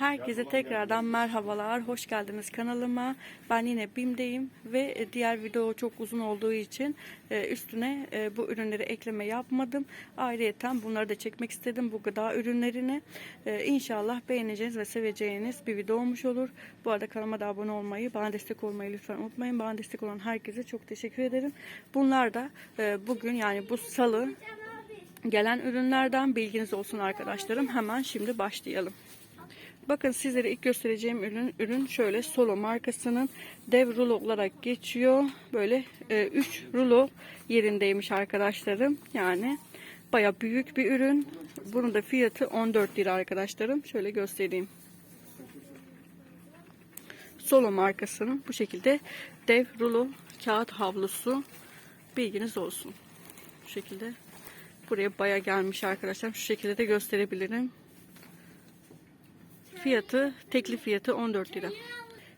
Herkese tekrardan merhabalar, hoş geldiniz kanalıma. Ben yine BİM'deyim ve e, diğer video çok uzun olduğu için e, üstüne e, bu ürünleri ekleme yapmadım. Ayrıyeten bunları da çekmek istedim bu gıda ürünlerini. İnşallah beğeneceğiniz ve seveceğiniz bir video olmuş olur. Bu arada kanalıma da abone olmayı, bana destek olmayı lütfen unutmayın. Bana destek olan herkese çok teşekkür ederim. Bunlar da bugün yani bu salı gelen ürünlerden bilginiz olsun arkadaşlarım. Hemen şimdi başlayalım. Bakın sizlere ilk göstereceğim ürün ürün şöyle Solo markasının dev rulo olarak geçiyor. Böyle 3 rulo yerindeymiş arkadaşlarım. Yani baya büyük bir ürün. Bunun da fiyatı 14 lira arkadaşlarım. Şöyle göstereyim. Solo markasının bu şekilde dev rulo kağıt havlusu bilginiz olsun. Bu şekilde buraya baya gelmiş arkadaşlar. Şu şekilde de gösterebilirim. Fiyatı, teklif fiyatı 14 lira.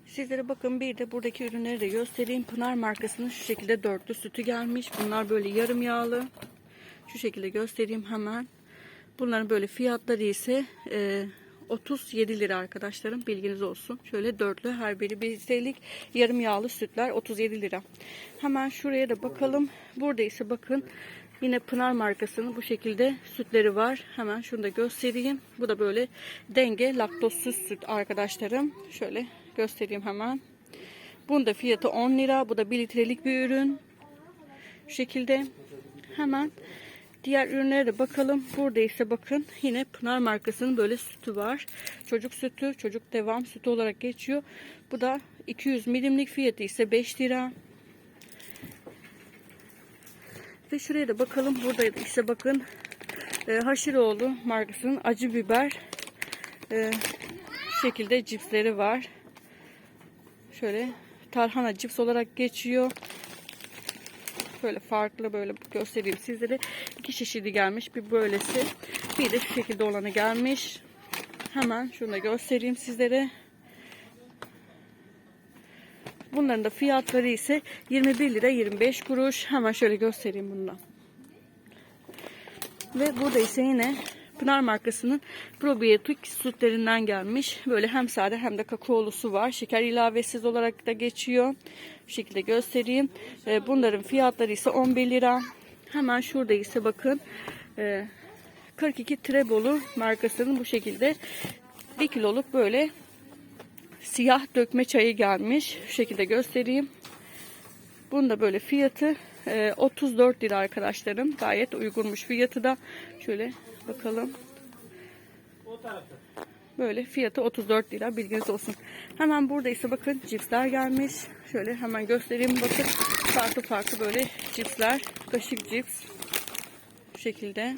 Sizlere bakın bir de buradaki ürünleri de göstereyim. Pınar markasının şu şekilde dörtlü sütü gelmiş. Bunlar böyle yarım yağlı. Şu şekilde göstereyim hemen. Bunların böyle fiyatları ise e, 37 lira arkadaşlarım bilginiz olsun. Şöyle dörtlü her biri bir litrelik yarım yağlı sütler 37 lira. Hemen şuraya da bakalım. Burada ise bakın Yine Pınar markasının bu şekilde sütleri var. Hemen şunu da göstereyim. Bu da böyle denge laktozsuz süt arkadaşlarım. Şöyle göstereyim hemen. Bunun da fiyatı 10 lira. Bu da 1 litrelik bir ürün. Şu şekilde hemen diğer ürünlere de bakalım. Burada ise bakın yine Pınar markasının böyle sütü var. Çocuk sütü, çocuk devam sütü olarak geçiyor. Bu da 200 milimlik fiyatı ise 5 lira. Ve şuraya da bakalım. Burada ise bakın e, Haşiroğlu markasının acı biber e, şekilde cipsleri var. Şöyle tarhana cips olarak geçiyor. Böyle farklı böyle göstereyim sizlere. İki çeşidi gelmiş. Bir böylesi. Bir de şu şekilde olanı gelmiş. Hemen şunu da göstereyim sizlere. Bunların da fiyatları ise 21 lira 25 kuruş. Hemen şöyle göstereyim bundan. Ve burada ise yine Pınar markasının probiyotik sütlerinden gelmiş. Böyle hem sade hem de kakaolusu var. Şeker ilavesiz olarak da geçiyor. Bu şekilde göstereyim. Ee, bunların fiyatları ise 11 lira. Hemen şurada ise bakın 42 e, Trebolu markasının bu şekilde 1 kiloluk böyle siyah dökme çayı gelmiş. Şu şekilde göstereyim. Bunun da böyle fiyatı 34 e, lira arkadaşlarım. Gayet uygunmuş fiyatı da. Şöyle bakalım. Böyle fiyatı 34 lira bilginiz olsun. Hemen burada ise bakın cipsler gelmiş. Şöyle hemen göstereyim bakın. Farklı farklı böyle cipsler. Kaşık cips. Bu şekilde.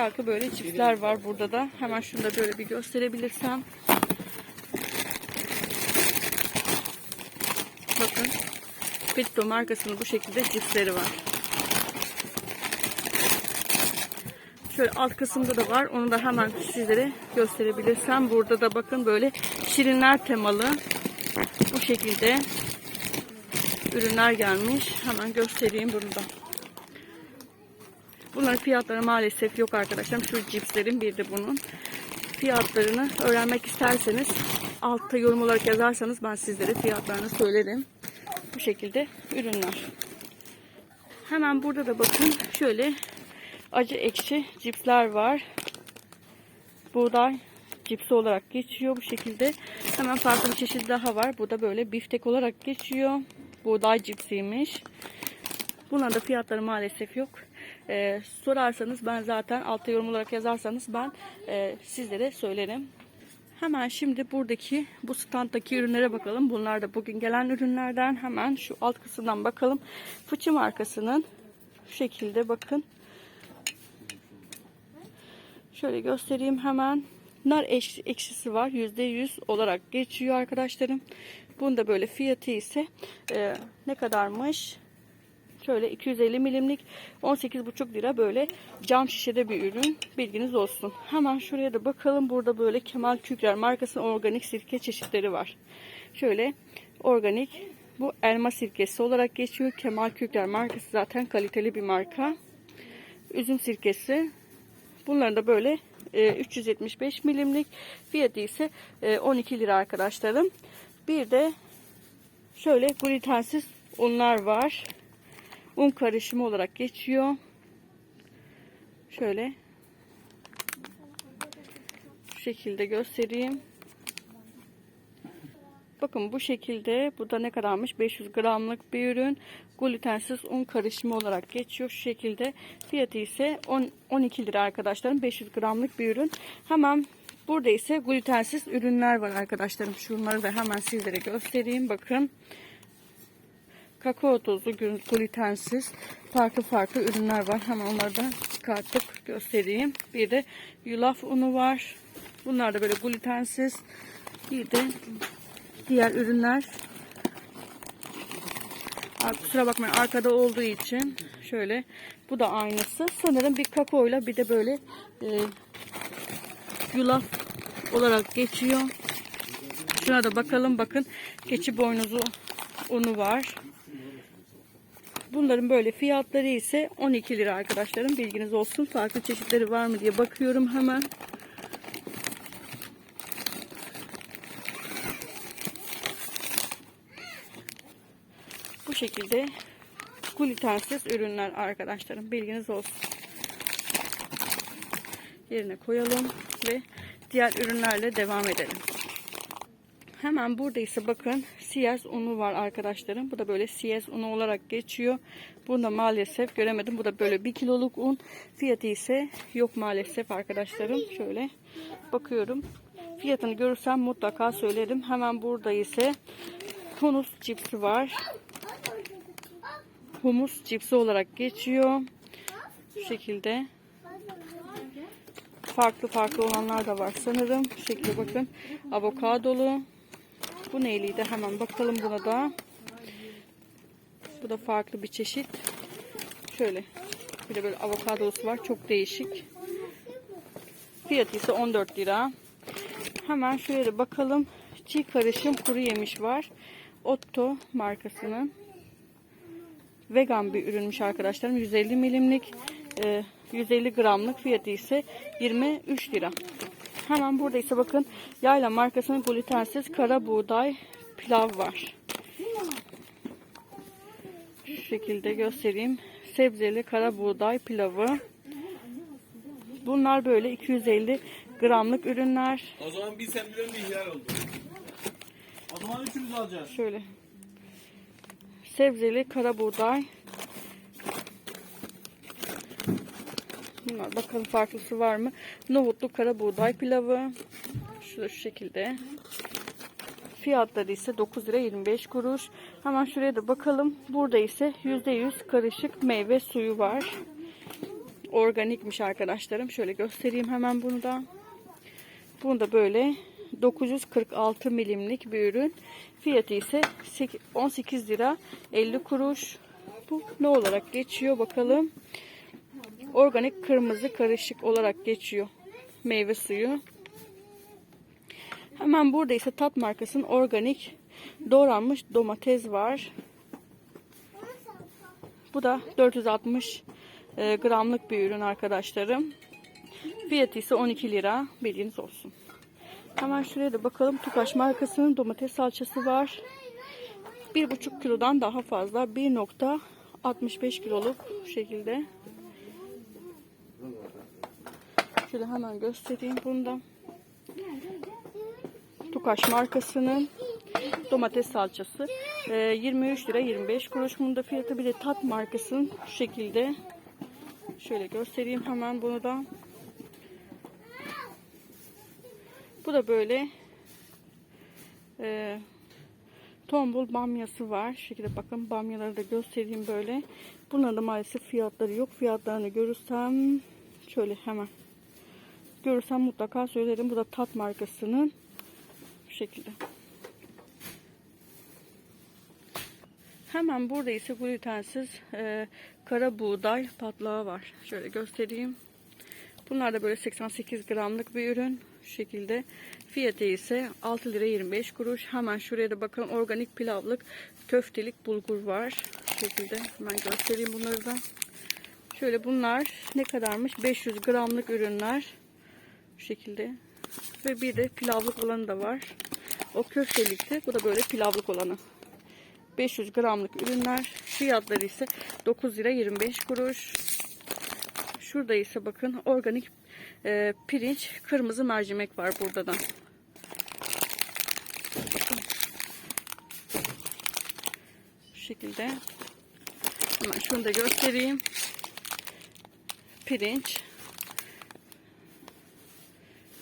Farklı böyle çiftler var burada da. Hemen şunu da böyle bir gösterebilirsem. Bakın. Pitto markasının bu şekilde cipsleri var. Şöyle alt kısımda da var. Onu da hemen sizlere gösterebilirsem. Burada da bakın böyle şirinler temalı bu şekilde ürünler gelmiş. Hemen göstereyim bunu da. Bunların fiyatları maalesef yok arkadaşlar. Şu cipslerin bir de bunun. Fiyatlarını öğrenmek isterseniz altta yorum olarak yazarsanız ben sizlere fiyatlarını söylerim. Bu şekilde ürünler. Hemen burada da bakın şöyle acı ekşi cipsler var. Buğday cipsi olarak geçiyor bu şekilde. Hemen farklı bir çeşit daha var. Bu da böyle biftek olarak geçiyor. Buğday cipsiymiş. Bunların da fiyatları maalesef yok. Ee, sorarsanız ben zaten altta yorum olarak yazarsanız ben e, sizlere söylerim. Hemen şimdi buradaki bu standdaki ürünlere bakalım. Bunlar da bugün gelen ürünlerden. Hemen şu alt kısımdan bakalım. Fıçı markasının şu şekilde bakın. Şöyle göstereyim hemen. Nar ekşisi var. %100 olarak geçiyor arkadaşlarım. Bunda böyle fiyatı ise e, ne kadarmış? Şöyle 250 milimlik 18,5 lira böyle cam şişede bir ürün. Bilginiz olsun. Hemen şuraya da bakalım. Burada böyle Kemal Kükrer markasının organik sirke çeşitleri var. Şöyle organik bu elma sirkesi olarak geçiyor. Kemal Kükrer markası zaten kaliteli bir marka. üzüm sirkesi. Bunların da böyle e, 375 milimlik. Fiyatı ise e, 12 lira arkadaşlarım. Bir de şöyle glutensiz unlar var. Un karışımı olarak geçiyor. Şöyle. Şu şekilde göstereyim. Bakın bu şekilde bu da ne kadarmış? 500 gramlık bir ürün. Glutensiz un karışımı olarak geçiyor şu şekilde. Fiyatı ise 10, 12 lira arkadaşlarım 500 gramlık bir ürün. Hemen burada ise glutensiz ürünler var arkadaşlarım. Şunları da hemen sizlere göstereyim. Bakın kakao tozu glutensiz farklı farklı ürünler var. Hemen onları da çıkartıp göstereyim. Bir de yulaf unu var. Bunlar da böyle glutensiz. Bir de diğer ürünler. Kusura bakmayın arkada olduğu için şöyle. Bu da aynısı. Sanırım bir kakaoyla bir de böyle e, yulaf olarak geçiyor. Şuna da bakalım. Bakın keçi boynuzu unu var bunların böyle fiyatları ise 12 lira arkadaşlarım bilginiz olsun farklı çeşitleri var mı diye bakıyorum hemen Bu şekilde glutensiz ürünler arkadaşlarım. Bilginiz olsun. Yerine koyalım ve diğer ürünlerle devam edelim. Hemen burada ise bakın siyez unu var arkadaşlarım. Bu da böyle siyez unu olarak geçiyor. Bunu da maalesef göremedim. Bu da böyle 1 kiloluk un. Fiyatı ise yok maalesef arkadaşlarım. Şöyle bakıyorum. Fiyatını görürsem mutlaka söylerim. Hemen burada ise humus cipsi var humus cipsi olarak geçiyor. Şu şekilde. Farklı farklı olanlar da var sanırım. Şekilde bakın. Avokadolu. Bu neyliydi? Hemen bakalım buna da. Bu da farklı bir çeşit. Şöyle. Bir de böyle avokadolusu var. Çok değişik. Fiyatı ise 14 lira. Hemen şöyle bakalım. Çiğ karışım kuru yemiş var. Otto markasının vegan bir ürünmüş arkadaşlarım. 150 milimlik 150 gramlık fiyatı ise 23 lira. Hemen burada ise bakın Yayla markasının glutensiz kara buğday pilav var. Şu şekilde göstereyim. Sebzeli kara buğday pilavı. Bunlar böyle 250 gramlık ürünler. O zaman bir sen biliyorum bir ihlal oldu. O zaman üçümüz alacağız. Şöyle. Sebzeli kara buğday. Bakalım farklısı var mı? Nohutlu kara buğday pilavı. Şu, şu şekilde. Fiyatları ise 9 lira 25 kuruş. Hemen şuraya da bakalım. Burada ise %100 karışık meyve suyu var. Organikmiş arkadaşlarım. Şöyle göstereyim hemen bunu da. Bunu da böyle 946 milimlik bir ürün. Fiyatı ise 18 lira 50 kuruş. Bu ne olarak geçiyor bakalım. Organik kırmızı karışık olarak geçiyor. Meyve suyu. Hemen burada ise Tat markasının organik doğranmış domates var. Bu da 460 e, gramlık bir ürün arkadaşlarım. Fiyatı ise 12 lira. Bilginiz olsun. Hemen şuraya da bakalım. Tukaş markasının domates salçası var. 1,5 kilodan daha fazla. 1.65 kiloluk şekilde. Şöyle hemen göstereyim bunu da. Tukaş markasının domates salçası. Ee, 23 lira 25 kuruş. Bunun da fiyatı bir de Tat markasının şu şekilde. Şöyle göstereyim hemen bunu da. Bu da böyle e, tombul bamyası var. Şu şekilde bakın bamyaları da göstereyim böyle. Bunların da maalesef fiyatları yok. Fiyatlarını görürsem şöyle hemen görürsem mutlaka söylerim. Bu da Tat markasının bu şekilde. Hemen burada ise glutensiz e, kara buğday patlağı var. Şöyle göstereyim. Bunlar da böyle 88 gramlık bir ürün. Şu şekilde. Fiyatı ise 6 lira 25 kuruş. Hemen şuraya da bakalım. Organik pilavlık köftelik bulgur var. Şu şekilde. Hemen göstereyim bunları da. Şöyle bunlar ne kadarmış? 500 gramlık ürünler. Bu şekilde. Ve bir de pilavlık olanı da var. O köftelikti. Bu da böyle pilavlık olanı. 500 gramlık ürünler. Fiyatları ise 9 lira 25 kuruş. Şurada ise bakın organik e, pirinç, kırmızı mercimek var burada da. Bu şekilde. Hemen şunu da göstereyim. Pirinç.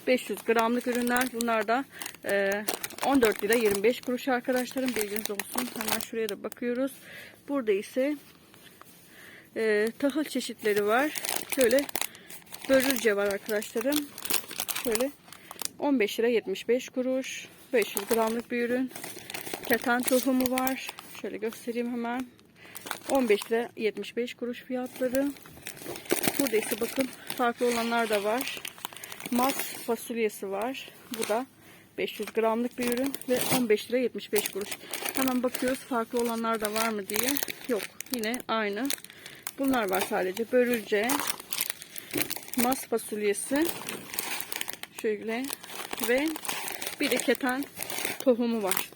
500 gramlık ürünler. Bunlar da e, 14 lira 25 kuruş arkadaşlarım. Bilginiz olsun. Hemen şuraya da bakıyoruz. Burada ise e, tahıl çeşitleri var. Şöyle börülce var arkadaşlarım. Şöyle 15 lira 75 kuruş. 500 gramlık bir ürün. Keten tohumu var. Şöyle göstereyim hemen. 15 lira 75 kuruş fiyatları. Burada ise bakın farklı olanlar da var. Maz fasulyesi var. Bu da 500 gramlık bir ürün ve 15 lira 75 kuruş. Hemen bakıyoruz farklı olanlar da var mı diye. Yok yine aynı. Bunlar var sadece. Börülce, maz fasulyesi şöyle ve bir de keten tohumu var.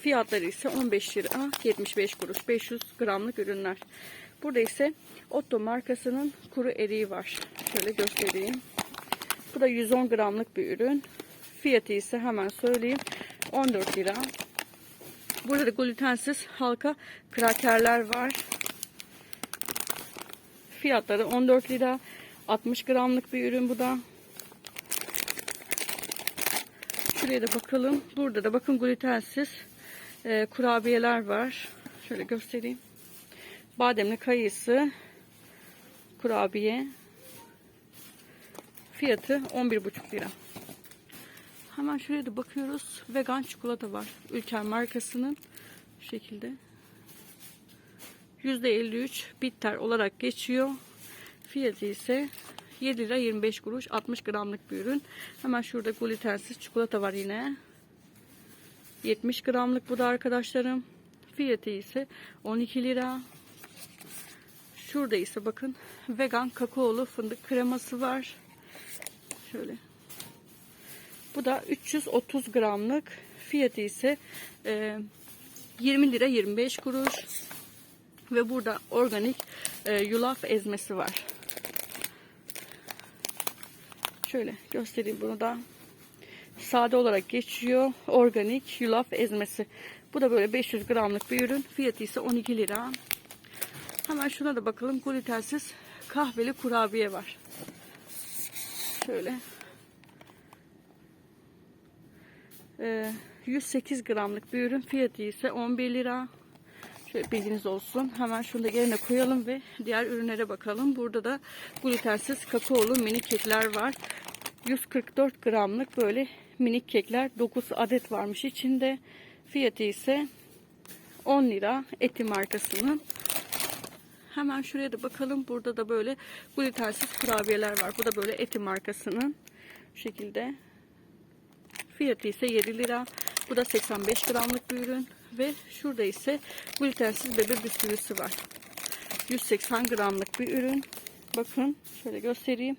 Fiyatları ise 15 lira 75 kuruş. 500 gramlık ürünler. Burada ise Otto markasının kuru eriği var. Şöyle göstereyim. Bu da 110 gramlık bir ürün. Fiyatı ise hemen söyleyeyim. 14 lira. Burada da glutensiz halka krakerler var. Fiyatları 14 lira. 60 gramlık bir ürün bu da. Şuraya da bakalım. Burada da bakın glutensiz e, kurabiyeler var. Şöyle göstereyim. Bademli kayısı kurabiye. Fiyatı 11,5 lira. Hemen şuraya da bakıyoruz. Vegan çikolata var. Ülker markasının. Bu şekilde. %53 bitter olarak geçiyor. Fiyatı ise 7 lira 25 kuruş 60 gramlık bir ürün. Hemen şurada glutensiz çikolata var yine. 70 gramlık bu da arkadaşlarım. Fiyatı ise 12 lira. Şurada ise bakın vegan kakaolu fındık kreması var. Şöyle. Bu da 330 gramlık. Fiyatı ise e, 20 lira 25 kuruş. Ve burada organik e, yulaf ezmesi var. Şöyle göstereyim bunu da. Sade olarak geçiyor. Organik yulaf ezmesi. Bu da böyle 500 gramlık bir ürün. Fiyatı ise 12 lira. Hemen şuna da bakalım. Glutensiz kahveli kurabiye var. Şöyle. Ee, 108 gramlık bir ürün. Fiyatı ise 11 lira. Şöyle bilginiz olsun. Hemen şunu da yerine koyalım ve diğer ürünlere bakalım. Burada da glutensiz kakaolu mini kekler var. 144 gramlık böyle minik kekler. 9 adet varmış içinde. Fiyatı ise 10 lira. Eti markasının. Hemen şuraya da bakalım. Burada da böyle glutensiz kurabiyeler var. Bu da böyle eti markasının. Şekilde. Fiyatı ise 7 lira. Bu da 85 gramlık bir ürün. Ve şurada ise glutensiz bebe bisküvisi var. 180 gramlık bir ürün. Bakın şöyle göstereyim.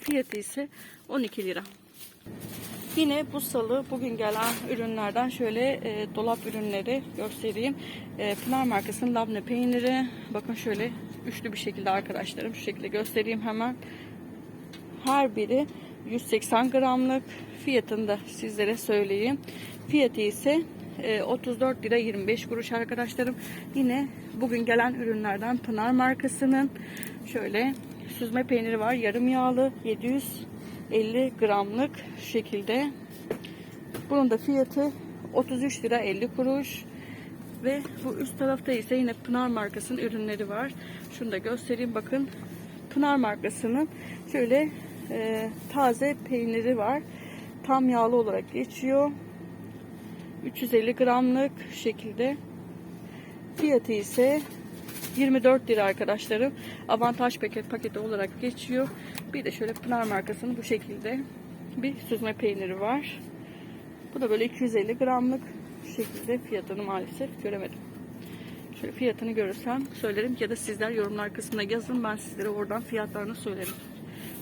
Fiyatı ise 12 lira. Yine bu salı bugün gelen ürünlerden şöyle e, dolap ürünleri göstereyim. E, Pınar markasının labne peyniri. Bakın şöyle üçlü bir şekilde arkadaşlarım. Şu şekilde göstereyim hemen. Her biri 180 gramlık. Fiyatını da sizlere söyleyeyim. Fiyatı ise e, 34 lira 25 kuruş arkadaşlarım. Yine bugün gelen ürünlerden Pınar markasının şöyle süzme peyniri var. Yarım yağlı 750 gramlık şekilde. Bunun da fiyatı 33 lira 50 kuruş. Ve bu üst tarafta ise yine Pınar markasının ürünleri var. Şunu da göstereyim bakın. Pınar markasının şöyle e, taze peyniri var. Tam yağlı olarak geçiyor. 350 gramlık şekilde. Fiyatı ise 24 lira arkadaşlarım. Avantaj paket paketi olarak geçiyor. Bir de şöyle Pınar markasının bu şekilde bir süzme peyniri var. Bu da böyle 250 gramlık şekilde fiyatını maalesef göremedim. Şöyle fiyatını görürsem söylerim ya da sizler yorumlar kısmına yazın ben sizlere oradan fiyatlarını söylerim.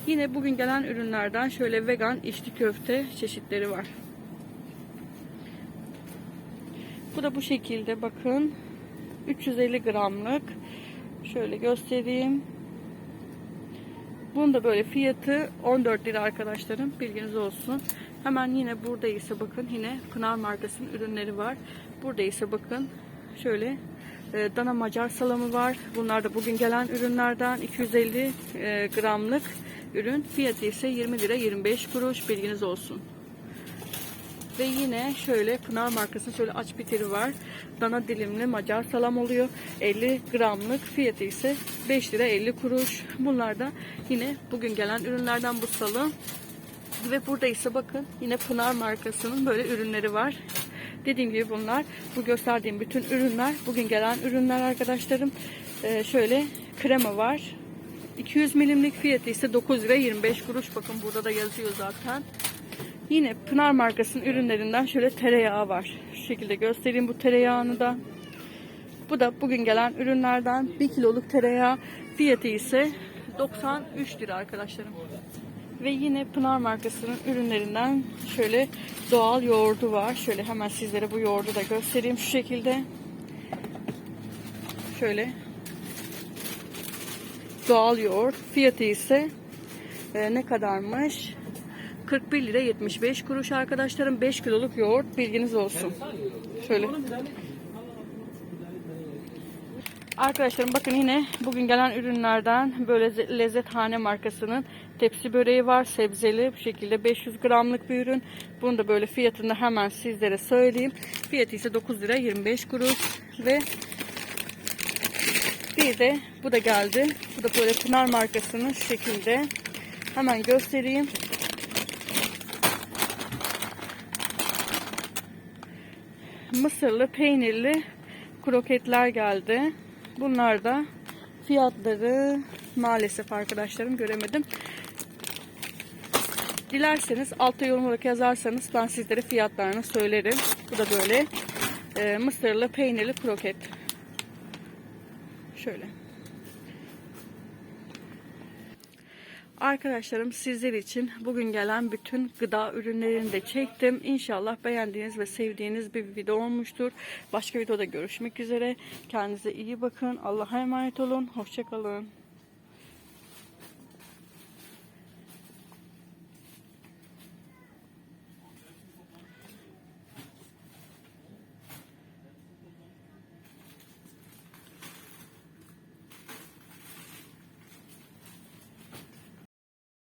Yine bugün gelen ürünlerden şöyle vegan içli köfte çeşitleri var. Bu da bu şekilde bakın. 350 gramlık. Şöyle göstereyim. Bunun da böyle fiyatı 14 lira arkadaşlarım. Bilginiz olsun. Hemen yine burada ise bakın yine Pınar markasının ürünleri var. Burada ise bakın şöyle e, dana macar salamı var. Bunlar da bugün gelen ürünlerden 250 e, gramlık ürün. Fiyatı ise 20 lira 25 kuruş. Bilginiz olsun. Ve yine şöyle Pınar markasının şöyle aç bitiri var. Dana dilimli macar salam oluyor. 50 gramlık fiyatı ise 5 lira 50 kuruş. Bunlar da yine bugün gelen ürünlerden bu salı. Ve burada ise bakın yine Pınar markasının böyle ürünleri var. Dediğim gibi bunlar bu gösterdiğim bütün ürünler bugün gelen ürünler arkadaşlarım. Ee, şöyle krema var. 200 milimlik fiyatı ise 9 lira 25 kuruş. Bakın burada da yazıyor zaten. Yine Pınar markasının ürünlerinden şöyle tereyağı var. Şu şekilde göstereyim bu tereyağını da. Bu da bugün gelen ürünlerden 1 kiloluk tereyağı. Fiyatı ise 93 lira arkadaşlarım. Ve yine Pınar markasının ürünlerinden şöyle doğal yoğurdu var. Şöyle hemen sizlere bu yoğurdu da göstereyim şu şekilde. Şöyle doğal yoğurt. Fiyatı ise e, ne kadarmış? 41 lira 75 kuruş arkadaşlarım. 5 kiloluk yoğurt bilginiz olsun. Şöyle. Arkadaşlarım bakın yine bugün gelen ürünlerden böyle ze- Lezzethane markasının tepsi böreği var. Sebzeli bu şekilde 500 gramlık bir ürün. Bunu da böyle fiyatını hemen sizlere söyleyeyim. Fiyatı ise 9 lira 25 kuruş ve bir de bu da geldi. Bu da böyle Pınar markasının şu şekilde. Hemen göstereyim. Mısırlı peynirli kroketler geldi. Bunlar da fiyatları maalesef arkadaşlarım göremedim. Dilerseniz altta yorum olarak yazarsanız ben sizlere fiyatlarını söylerim. Bu da böyle e, mısırlı peynirli kroket. Şöyle. Arkadaşlarım sizler için bugün gelen bütün gıda ürünlerini de çektim. İnşallah beğendiğiniz ve sevdiğiniz bir video olmuştur. Başka videoda görüşmek üzere. Kendinize iyi bakın. Allah'a emanet olun. Hoşçakalın.